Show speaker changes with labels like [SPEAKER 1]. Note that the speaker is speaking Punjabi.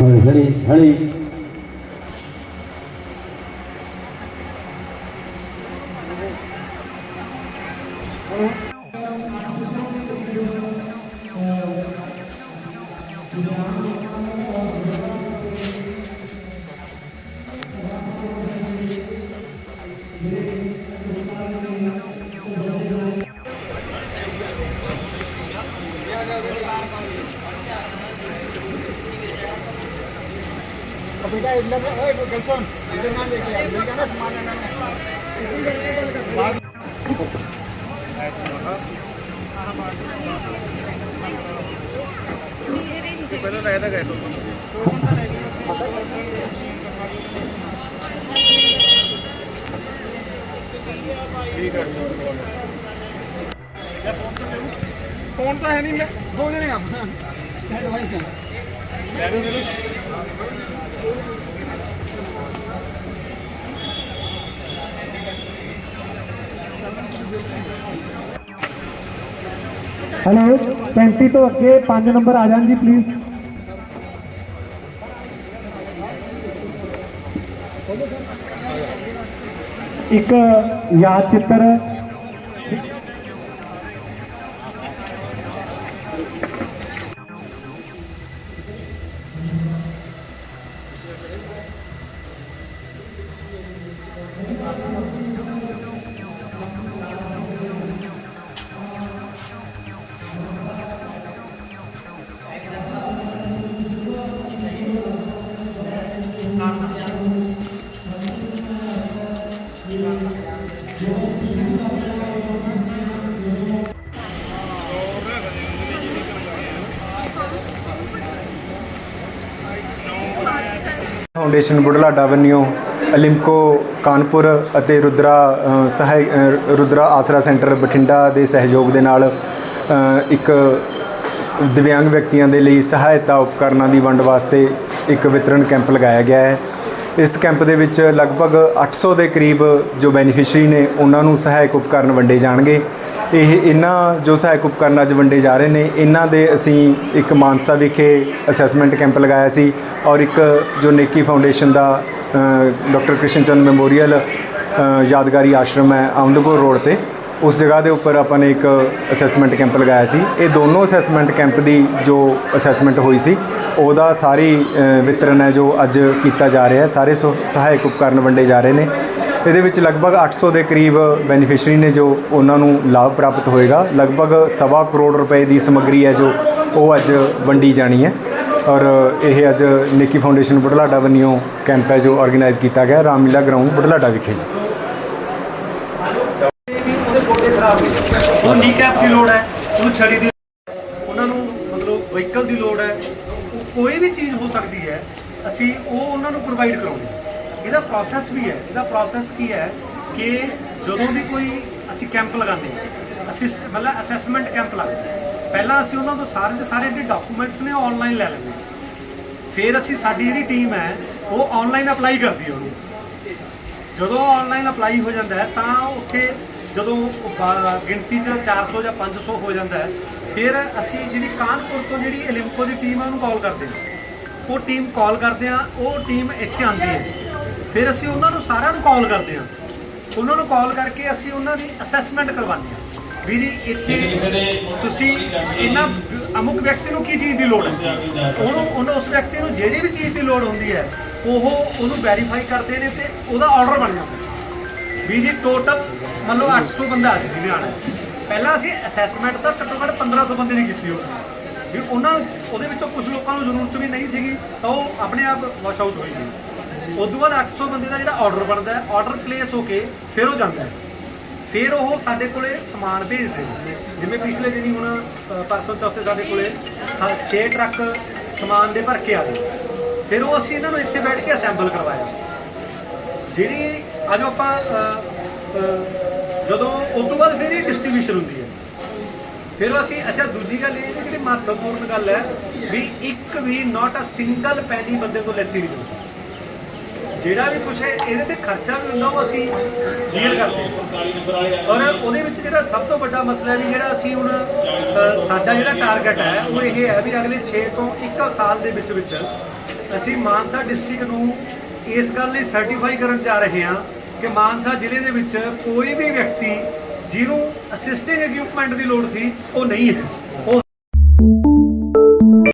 [SPEAKER 1] هلي هلي Thank you.
[SPEAKER 2] बेटा इधर में ओए गर्लफ्रेंड इधर ना लेके आ मेरे का ना सामान आना है पहले लाया था गए ठीक है फोन तो है नहीं मैं दो जने आप चलो भाई
[SPEAKER 3] चलो हेलो कैंटी तो अगे पाँच नंबर आ जाए जी प्लीज़ एक याद चित्र
[SPEAKER 4] ਫਾਊਂਡੇਸ਼ਨ ਬੁਢਲਾਡਾ ਵੱਲੋਂ ਅਲਿੰਕੋ ਕਾਨਪੁਰ ਅਤੇ ਰੁਦਰਾ ਸਹਾਇ ਰੁਦਰਾ ਆਸਰਾ ਸੈਂਟਰ ਬਠਿੰਡਾ ਦੇ ਸਹਿਯੋਗ ਦੇ ਨਾਲ ਇੱਕ ਦਿਵਿਆਂਗ ਵਿਅਕਤੀਆਂ ਦੇ ਲਈ ਸਹਾਇਤਾ ਉਪਕਰਨਾਂ ਦੀ ਵੰਡ ਵਾਸਤੇ ਇੱਕ ਵਿਤਰਣ ਕੈਂਪ ਲਗਾਇਆ ਗਿਆ ਹੈ। ਇਸ ਕੈਂਪ ਦੇ ਵਿੱਚ ਲਗਭਗ 800 ਦੇ ਕਰੀਬ ਜੋ ਬੈਨੀਫੀਸ਼ਰੀ ਨੇ, ਉਹਨਾਂ ਨੂੰ ਸਹਾਇਕ ਉਪਕਰਨ ਵੰਡੇ ਜਾਣਗੇ। ਇਹ ਇਹਨਾਂ ਜੋ ਸਹਾਇਕ ਉਪਕਰਨ ਅੱਜ ਵੰਡੇ ਜਾ ਰਹੇ ਨੇ, ਇਹਨਾਂ ਦੇ ਅਸੀਂ ਇੱਕ ਮਾਨਸਾ ਵਿਖੇ ਅਸੈਸਮੈਂਟ ਕੈਂਪ ਲਗਾਇਆ ਸੀ ਔਰ ਇੱਕ ਜੋ ਨੇਕੀ ਫਾਊਂਡੇਸ਼ਨ ਦਾ ਡਾਕਟਰ ਕ੍ਰਿਸ਼ਨ ਚੰਦ ਮੈਮੋਰੀਅਲ ਯਾਦਗਾਰੀ ਆਸ਼ਰਮ ਹੈ ਆਮਦਪੁਰ ਰੋਡ ਤੇ, ਉਸ ਜਗ੍ਹਾ ਦੇ ਉੱਪਰ ਆਪਾਂ ਨੇ ਇੱਕ ਅਸੈਸਮੈਂਟ ਕੈਂਪ ਲਗਾਇਆ ਸੀ। ਇਹ ਦੋਨੋਂ ਅਸੈਸਮੈਂਟ ਕੈਂਪ ਦੀ ਜੋ ਅਸੈਸਮੈਂਟ ਹੋਈ ਸੀ, ਉਹਦਾ ਸਾਰੀ ਵਿਤਰਨ ਹੈ ਜੋ ਅੱਜ ਕੀਤਾ ਜਾ ਰਿਹਾ ਹੈ, ਸਾਰੇ ਸੋ- ਸਹਾਇਕ ਉਪਕਰਨ ਵੰਡੇ ਜਾ ਰਹੇ ਨੇ। ਇਹਦੇ ਵਿੱਚ ਲਗਭਗ 800 ਦੇ ਕਰੀਬ ਬੈਨੀਫੀਸ਼ਰੀ ਨੇ ਜੋ ਉਹਨਾਂ ਨੂੰ ਲਾਭ ਪ੍ਰਾਪਤ ਹੋਏਗਾ। ਲਗਭਗ ਸਵਾ ਕਰੋੜ ਰੁਪਏ ਦੀ ਸਮੱਗਰੀ ਹੈ ਜੋ ਉਹ ਅੱਜ ਵੰਡੀ ਜਾਣੀ ਹੈ। ਔਰ ਇਹ ਅੱਜ ਨਿੱਕੀ ਫਾਊਂਡੇਸ਼ਨ ਬੁਢਲਾਡਾ ਵੱਲੋਂ ਕੈਂਪ ਹੈ ਜੋ ਆਰਗੇਨਾਈਜ਼ ਕੀਤਾ ਗਿਆ। ਰਾਮਲੀਲਾ ਗਰਾਊਂਡ ਬੁਢਲਾਡਾ ਵਿਖੇ ਜੀ।
[SPEAKER 2] ਉਹਨੂੰ ਨੀ ਕੈਪ ਦੀ ਲੋੜ ਹੈ, ਉਹਨੂੰ ਛੜੀ ਦੀ ਉਹਨਾਂ ਨੂੰ ਮਤਲਬ ਵਹੀਕਲ ਦੀ ਲੋੜ ਹੈ। ਕੋਈ ਵੀ ਚੀਜ਼ ਹੋ ਸਕਦੀ ਹੈ, ਅਸੀਂ ਉਹ ਉਹਨਾਂ ਨੂੰ ਪ੍ਰੋਵਾਈਡ ਕਰਾਉਂਦੇ ਹਾਂ। ਇਹਦਾ ਪ੍ਰੋਸੈਸ ਵੀ ਹੈ, ਇਹਦਾ ਪ੍ਰੋਸੈਸ ਕੀ ਹੈ ਕਿ ਜਦੋਂ ਵੀ ਕੋਈ ਅਸੀਂ ਕੈਂਪ ਲਗਾਉਂਦੇ ਹਾਂ ਅਸਿਸਟ ਮਤਲਬ ਅਸੈਸਮੈਂਟ ਕੈਂਪ ਲਾਉਂਦੇ ਪਹਿਲਾਂ ਅਸੀਂ ਉਹਨਾਂ ਤੋਂ ਸਾਰੇ ਦੇ ਸਾਰੇ ਜਿਹੜੇ ਡਾਕੂਮੈਂਟਸ ਨੇ ਆਨਲਾਈਨ ਲੈ ਲੈਂਦੇ ਫਿਰ ਅਸੀਂ, ਸਾਡੀ ਜਿਹੜੀ ਟੀਮ ਹੈ, ਉਹ ਆਨਲਾਈਨ ਅਪਲਾਈ ਕਰਦੀ ਹੈ ਉਹਨੂੰ। ਜਦੋਂ ਆਨਲਾਈਨ ਅਪਲਾਈ ਹੋ ਜਾਂਦਾ ਹੈ, ਤਾਂ ਉੱਥੇ ਜਦੋਂ ਗਿਣਤੀ 'ਚ 400 ਜਾਂ 500 ਹੋ ਜਾਂਦਾ ਹੈ, ਫਿਰ ਅਸੀਂ ਜਿਹੜੀ ਕਾਨਪੁਰ ਤੋਂ ਜਿਹੜੀ ਐਲਿੰਕੋ ਦੀ ਟੀਮ ਹੈ, ਉਹਨੂੰ ਕਾਲ ਕਰਦੇ ਹਾਂ। ਉਹ ਟੀਮ ਕਾਲ ਕਰਦੇ ਆ ਉਹ ਟੀਮ ਇੱਥੇ ਆਉਂਦੀ ਹੈ। ਫਿਰ ਅਸੀਂ ਉਹਨਾਂ ਨੂੰ ਸਾਰਿਆਂ ਨੂੰ ਕਾਲ ਕਰਦੇ ਹਾਂ। ਉਹਨਾਂ ਨੂੰ ਕਾਲ ਕਰਕੇ ਅਸੀਂ ਉਹਨਾਂ ਦੀ ਅਸੈਸਮੈਂਟ ਕਰਵਾਉਂਦੇ ਹਾਂ। ਵੀ ਜੀ ਇੱਥੇ ਤੁਸੀਂ ਇਹਨਾਂ ਅਮੁਕ ਵਿਅਕਤੀ ਨੂੰ ਕੀ ਚੀਜ਼ ਦੀ ਲੋੜ ਹੈ? ਉਹਨੂੰ ਉਹਨੂੰ ਉਸ ਵਿਅਕਤੀ ਨੂੰ ਜਿਹੜੀ ਵੀ ਚੀਜ਼ ਦੀ ਲੋੜ ਹੁੰਦੀ ਹੈ ਉਹ ਉਹਨੂੰ ਵੈਰੀਫਾਈ ਕਰਦੇ ਨੇ ਤੇ ਉਹਦਾ ਆਰਡਰ ਬਣ ਜਾਂਦਾ ਵੀ ਜੀ ਟੋਟਲ ਮੰਨ ਲਓ 800 ਬੰਦਾ ਅੱਜ ਜਿਹਨੇ ਆਣਾ। ਪਹਿਲਾਂ ਅਸੀਂ ਅਸੈਸਮੈਂਟ ਤਾਂ ਘੱਟੋ ਘੱਟ 1500 ਬੰਦੇ ਦੀ ਕੀਤੀ ਹੋਈ ਵੀ ਉਹਨਾਂ ਉਹਦੇ ਵਿੱਚੋਂ ਕੁਝ ਲੋਕਾਂ ਨੂੰ ਜ਼ਰੂਰਤ ਵੀ ਨਹੀਂ ਸੀਗੀ ਤਾਂ ਉਹ ਆਪਣੇ ਆਪ ਵਾਸ਼ ਆਊਟ ਹੋਈ ਗਈ ਉਸ ਤੋਂ ਬਾਅਦ 800 ਬੰਦੇ ਦਾ ਜਿਹੜਾ ਆਰਡਰ ਬਣਦਾ ਹੈ ਆਰਡਰ ਪਲੇਸ ਹੋ ਕੇ ਫਿਰ ਉਹ ਜਾਂਦਾ ਹੈ। ਫਿਰ ਉਹ ਸਾਡੇ ਕੋਲੇ ਸਮਾਨ ਭੇਜਦੇ ਨੇ। ਜਿਵੇਂ ਪਿਛਲੇ ਦਿਨੀ ਹੁਣ ਪਰਸੋਂ ਚੌਥੇ ਸਾਡੇ ਕੋਲੇ 6 ਟਰੱਕ ਸਮਾਨ ਦੇ ਭਰ ਕੇ ਆ ਗਏ। ਫਿਰ ਉਹ ਅਸੀਂ ਇਹਨਾਂ ਨੂੰ ਇੱਥੇ ਬੈਠ ਕੇ ਅਸੈਂਬਲ ਕਰਵਾਇਆ। ਜਿਹੜੀ ਅੱਜ ਆਪਾਂ ਜਦੋਂ ਉਸ ਤੋਂ ਬਾਅਦ ਫਿਰ ਇਹ ਡਿਸਟ੍ਰੀਬਿਊਸ਼ਨ ਹੁੰਦੀ ਹੈ। ਫਿਰ ਅਸੀਂ, ਅੱਛਾ, ਦੂਜੀ ਗੱਲ ਇਹ ਜਿਹੜੀ ਮਹੱਤਵਪੂਰਨ ਗੱਲ ਹੈ ਵੀ ਇੱਕ ਵੀ ਨਾਟ ਅ ਸਿੰਗਲ ਪੈਨੀ ਬੰਦੇ ਤੋਂ ਲੈਤੀ ਨਹੀਂ ਜਾਂਦੀ। ਜਿਹੜਾ ਵੀ ਕੁਝ ਹੈ, ਇਹਦੇ ਤੇ ਖਰਚਾ ਵੀ ਹੁੰਦਾ, ਉਹ ਅਸੀਂ ਕਲੀਅਰ ਕਰਦੇ ਹਾਂ। ਔਰ ਉਹਦੇ ਵਿੱਚ ਜਿਹੜਾ ਸਭ ਤੋਂ ਵੱਡਾ ਮਸਲਾ ਹੈ ਵੀ ਜਿਹੜਾ ਅਸੀਂ ਹੁਣ ਸਾਡਾ ਜਿਹੜਾ ਟਾਰਗੇਟ ਹੈ, ਉਹ ਇਹ ਹੈ ਵੀ ਅਗਲੇ 6 ਤੋਂ 1 ਸਾਲ ਦੇ ਵਿੱਚ ਵਿੱਚ ਅਸੀਂ ਮਾਨਸਾ ਡਿਸਟ੍ਰਿਕਟ ਨੂੰ ਇਸ ਗੱਲ ਲਈ ਸਰਟੀਫਾਈ ਕਰਨ ਜਾ ਰਹੇ ਹਾਂ ਕਿ ਮਾਨਸਾ ਜ਼ਿਲ੍ਹੇ ਦੇ ਵਿੱਚ ਕੋਈ ਵੀ ਵਿਅਕਤੀ ਜਿਹਨੂੰ ਅਸਿਸਟਿੰਗ ਇਕਵਿਪਮੈਂਟ ਦੀ ਲੋੜ ਸੀ, ਉਹ ਨਹੀਂ ਹੈ। ਉਹ